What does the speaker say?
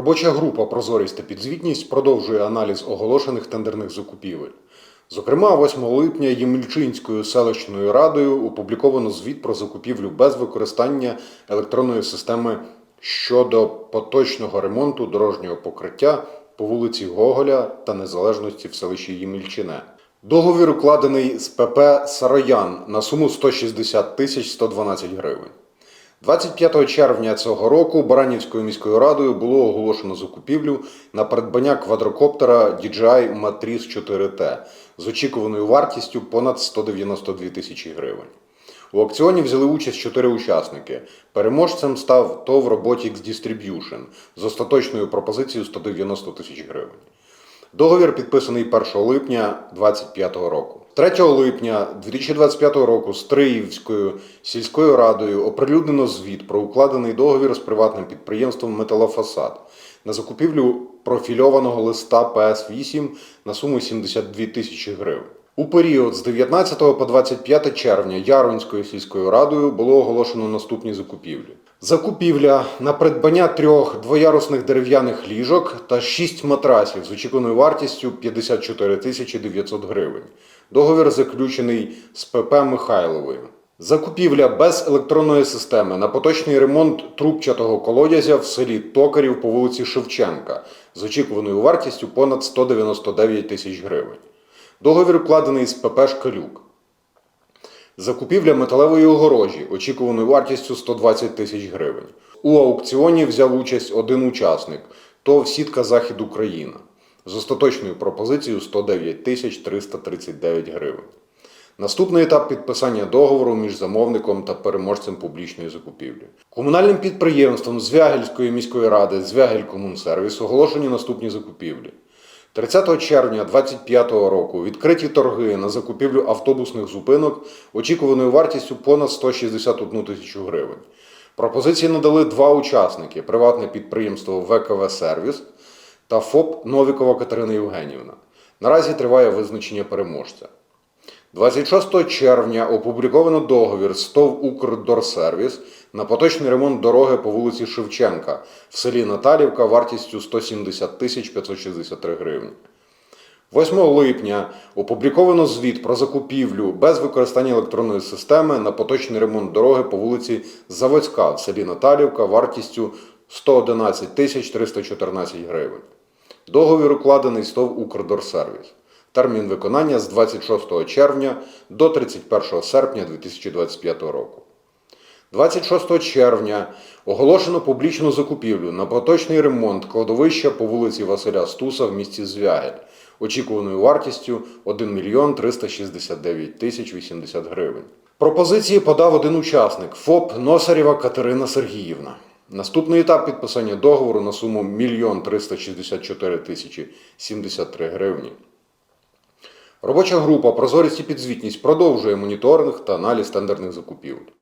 Робоча група Прозорість та підзвітність продовжує аналіз оголошених тендерних закупівель. Зокрема, 8 липня Ємільчинською селищною радою опубліковано звіт про закупівлю без використання електронної системи щодо поточного ремонту дорожнього покриття по вулиці Гоголя та Незалежності в селищі Ємільчине. Договір укладений з ПП Сароян на суму 160 тисяч 112 гривень. 25 червня цього року Баранівською міською радою було оголошено закупівлю на придбання квадрокоптера DJI Matrice 4T з очікуваною вартістю понад 192 тисячі гривень. У аукціоні взяли участь чотири учасники. Переможцем став ТОВ Robotics Distribution з остаточною пропозицією 190 тисяч гривень. Договір підписаний 1 липня 2025 року. 3 липня 2025 року Стриївською сільською радою оприлюднено звіт про укладений договір з приватним підприємством Металофасад на закупівлю профільованого листа ПС-8 на суму 72 тисячі гривень. У період з 19 по 25 червня Яронською сільською радою було оголошено наступні закупівлі. Закупівля на придбання трьох двоярусних дерев'яних ліжок та шість матрасів з очікуваною вартістю 54 тисячі 900 гривень. Договір заключений з ПП Михайловою. Закупівля без електронної системи на поточний ремонт трубчатого колодязя в селі Токарів по вулиці Шевченка з очікуваною вартістю понад 199 тисяч гривень. Договір укладений з ПП Шкалюк. Закупівля металевої огорожі очікуваною вартістю 120 тисяч гривень. У аукціоні взяв участь один учасник ТОВ Сітка Захід Україна з остаточною пропозицією 109 тисяч 339 гривень. Наступний етап підписання договору між замовником та переможцем публічної закупівлі. Комунальним підприємством Звягельської міської ради Звягель-Комунсервіс оголошені наступні закупівлі. 30 червня 2025 року відкриті торги на закупівлю автобусних зупинок очікуваною вартістю понад 161 тисячу гривень. Пропозиції надали два учасники: приватне підприємство ВКВ Сервіс та ФОП Новікова Катерина Євгенівна. Наразі триває визначення переможця. 26 червня опубліковано договір з ТОВ «Укрдорсервіс» на поточний ремонт дороги по вулиці Шевченка в селі Наталівка вартістю 170 тисяч 563 гривні. 8 липня опубліковано звіт про закупівлю без використання електронної системи на поточний ремонт дороги по вулиці Заводська в селі Наталівка вартістю 111 тисяч 314 гривень. Договір укладений з ТОВ «Укрдорсервіс». Термін виконання з 26 червня до 31 серпня 2025 року. 26 червня оголошено публічну закупівлю на поточний ремонт кладовища по вулиці Василя Стуса в місті Звягель очікуваною вартістю 1 мільйон 369 тисяч 80 гривень. Пропозиції подав один учасник ФОП Носарєва Катерина Сергіївна. Наступний етап підписання договору на суму 1 мільйон 364 тисячі 73 гривні. Робоча група Прозорість і підзвітність продовжує моніторинг та аналіз тендерних закупівель.